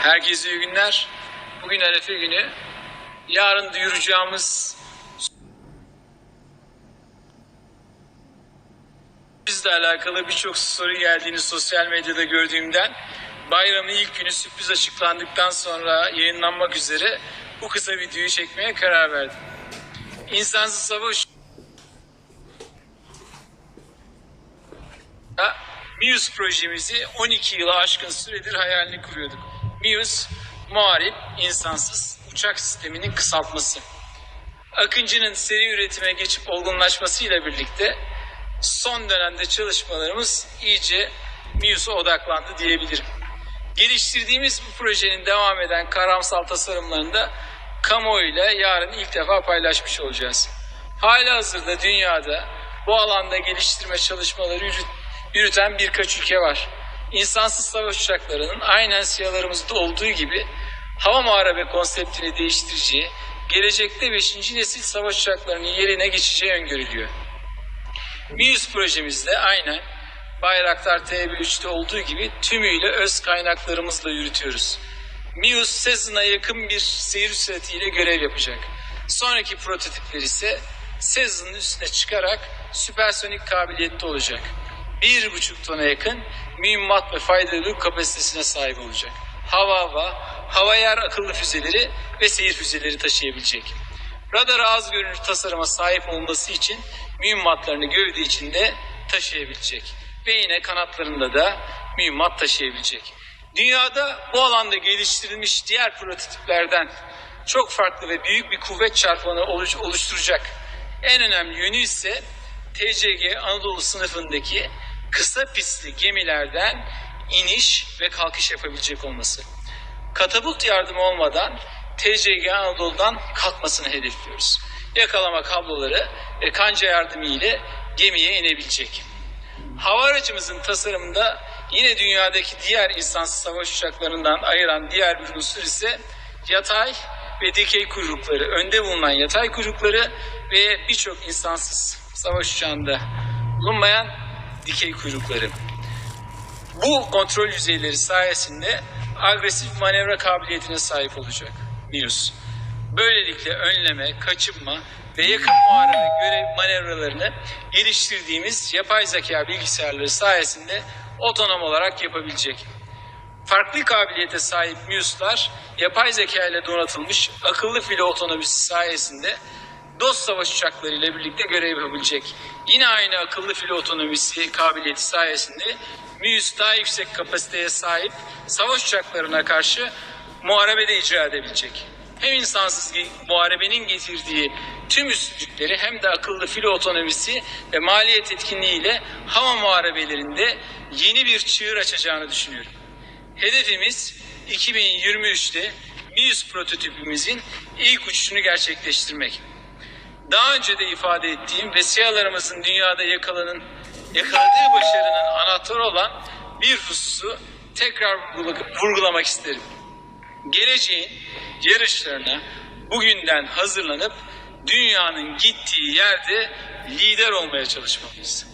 Herkese iyi günler. Bugün Arefe günü. Yarın duyuracağımız bizle alakalı birçok soru geldiğini sosyal medyada gördüğümden bayramın ilk günü sürpriz açıklandıktan sonra yayınlanmak üzere bu kısa videoyu çekmeye karar verdim. İnsansız savaş Muse projemizi 12 yılı aşkın süredir hayalini kuruyorduk. Muse, muharip, insansız uçak sisteminin kısaltması. Akıncı'nın seri üretime geçip olgunlaşmasıyla birlikte son dönemde çalışmalarımız iyice Muse'a odaklandı diyebilirim. Geliştirdiğimiz bu projenin devam eden karamsal tasarımlarını da kamuoyuyla yarın ilk defa paylaşmış olacağız. Hala hazırda dünyada bu alanda geliştirme çalışmaları yürüt, yürüten birkaç ülke var. İnsansız savaş uçaklarının aynen siyalarımızda olduğu gibi hava muharebe konseptini değiştireceği, gelecekte 5. nesil savaş uçaklarının yerine geçeceği öngörülüyor. MİUS projemizde aynen Bayraktar TB3'te olduğu gibi tümüyle öz kaynaklarımızla yürütüyoruz. MİUS Cessna'ya yakın bir seyir süratiyle görev yapacak. Sonraki prototipler ise Cessna'nın üstüne çıkarak süpersonik kabiliyette olacak. 1,5 tona yakın mühimmat ve faydalı kapasitesine sahip olacak. Hava hava, hava yer akıllı füzeleri ve seyir füzeleri taşıyabilecek. Radar az görünür tasarıma sahip olması için mühimmatlarını gövde içinde taşıyabilecek. Ve yine kanatlarında da mühimmat taşıyabilecek. Dünyada bu alanda geliştirilmiş diğer prototiplerden çok farklı ve büyük bir kuvvet çarpanı oluş- oluşturacak. En önemli yönü ise TCG Anadolu sınıfındaki kısa pistli gemilerden iniş ve kalkış yapabilecek olması. Katapult yardımı olmadan TCG Anadolu'dan kalkmasını hedefliyoruz. Yakalama kabloları ve kanca yardımı ile gemiye inebilecek. Hava aracımızın tasarımında yine dünyadaki diğer insansız savaş uçaklarından ayıran diğer bir unsur ise yatay ve dikey kuyrukları, önde bulunan yatay kuyrukları ve birçok insansız savaş uçağında bulunmayan dikey kuyrukları. Bu kontrol yüzeyleri sayesinde agresif manevra kabiliyetine sahip olacak virüs. Böylelikle önleme, kaçınma ve yakın muharebe görev manevralarını geliştirdiğimiz yapay zeka bilgisayarları sayesinde otonom olarak yapabilecek. Farklı kabiliyete sahip MUS'lar yapay zeka ile donatılmış akıllı filo otonomisi sayesinde dost savaş uçakları ile birlikte görev yapabilecek. Yine aynı akıllı filo otonomisi kabiliyeti sayesinde MUS daha yüksek kapasiteye sahip savaş uçaklarına karşı muharebede icra edebilecek. Hem insansız muharebenin getirdiği tüm üstünlükleri hem de akıllı filo otonomisi ve maliyet etkinliğiyle hava muharebelerinde yeni bir çığır açacağını düşünüyorum. Hedefimiz 2023'te MIUS prototipimizin ilk uçuşunu gerçekleştirmek. Daha önce de ifade ettiğim ve SİHA'larımızın dünyada yakalanın, yakaladığı başarının anahtarı olan bir hususu tekrar vurgula- vurgulamak isterim. Geleceğin yarışlarına bugünden hazırlanıp dünyanın gittiği yerde lider olmaya çalışmalıyız.